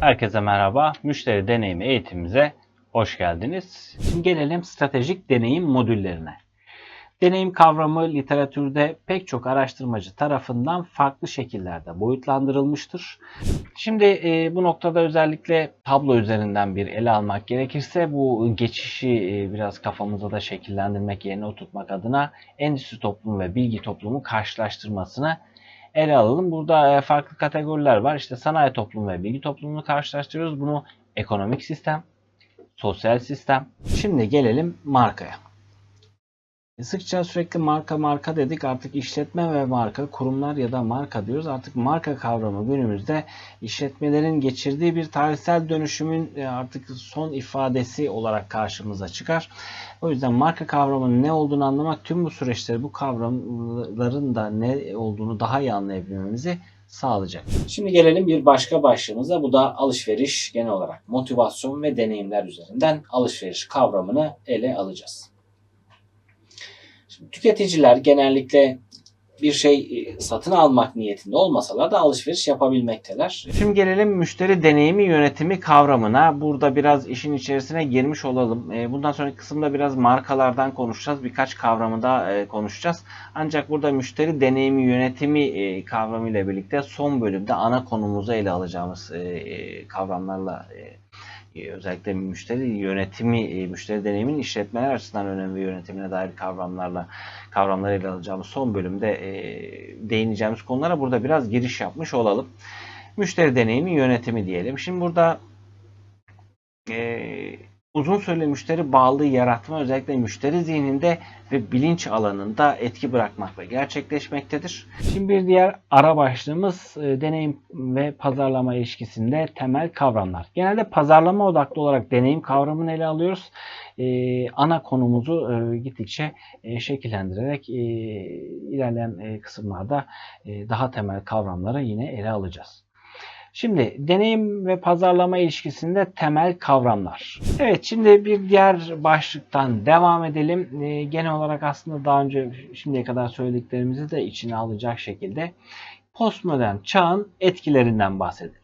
Herkese merhaba. Müşteri deneyimi eğitimimize hoş geldiniz. Şimdi gelelim stratejik deneyim modüllerine. Deneyim kavramı literatürde pek çok araştırmacı tarafından farklı şekillerde boyutlandırılmıştır. Şimdi e, bu noktada özellikle tablo üzerinden bir ele almak gerekirse bu geçişi e, biraz kafamıza da şekillendirmek yerine oturtmak adına endüstri toplumu ve bilgi toplumu karşılaştırmasını ele alalım. Burada e, farklı kategoriler var. İşte sanayi toplumu ve bilgi toplumunu karşılaştırıyoruz. Bunu ekonomik sistem, sosyal sistem. Şimdi gelelim markaya. Sıkça sürekli marka marka dedik. Artık işletme ve marka, kurumlar ya da marka diyoruz. Artık marka kavramı günümüzde işletmelerin geçirdiği bir tarihsel dönüşümün e, artık son ifadesi olarak karşımıza çıkar. O yüzden marka kavramının ne olduğunu anlamak tüm bu süreçleri bu kavramların da ne olduğunu daha iyi anlayabilmemizi sağlayacak. Şimdi gelelim bir başka başlığımıza. Bu da alışveriş genel olarak motivasyon ve deneyimler üzerinden alışveriş kavramını ele alacağız. Tüketiciler genellikle bir şey e, satın almak niyetinde olmasalar da alışveriş yapabilmekteler. Şimdi gelelim müşteri deneyimi yönetimi kavramına. Burada biraz işin içerisine girmiş olalım. E, Bundan sonraki kısımda biraz markalardan konuşacağız. Birkaç kavramı da e, konuşacağız. Ancak burada müşteri deneyimi yönetimi kavramıyla birlikte son bölümde ana konumuzu ele alacağımız kavramlarla özellikle müşteri yönetimi, e, müşteri deneyimin işletmeler açısından önem ve yönetimine dair kavramlarla kavramları ele alacağımız son bölümde e, değineceğimiz konulara burada biraz giriş yapmış olalım. Müşteri deneyimi yönetimi diyelim. Şimdi burada e, uzun süreli müşteri bağlılığı yaratma özellikle müşteri zihninde ve bilinç alanında etki bırakmakla gerçekleşmektedir. Şimdi bir diğer ara başlığımız e, deneyim ve pazarlama ilişkisinde temel kavramlar. Genelde pazarlama odaklı olarak deneyim kavramını ele alıyoruz. E, ana konumuzu e, gittikçe e, şekillendirerek e, ilerleyen e, kısımlarda e, daha temel kavramları yine ele alacağız. Şimdi deneyim ve pazarlama ilişkisinde temel kavramlar. Evet şimdi bir diğer başlıktan devam edelim. Ee, genel olarak aslında daha önce şimdiye kadar söylediklerimizi de içine alacak şekilde postmodern çağın etkilerinden bahsedelim.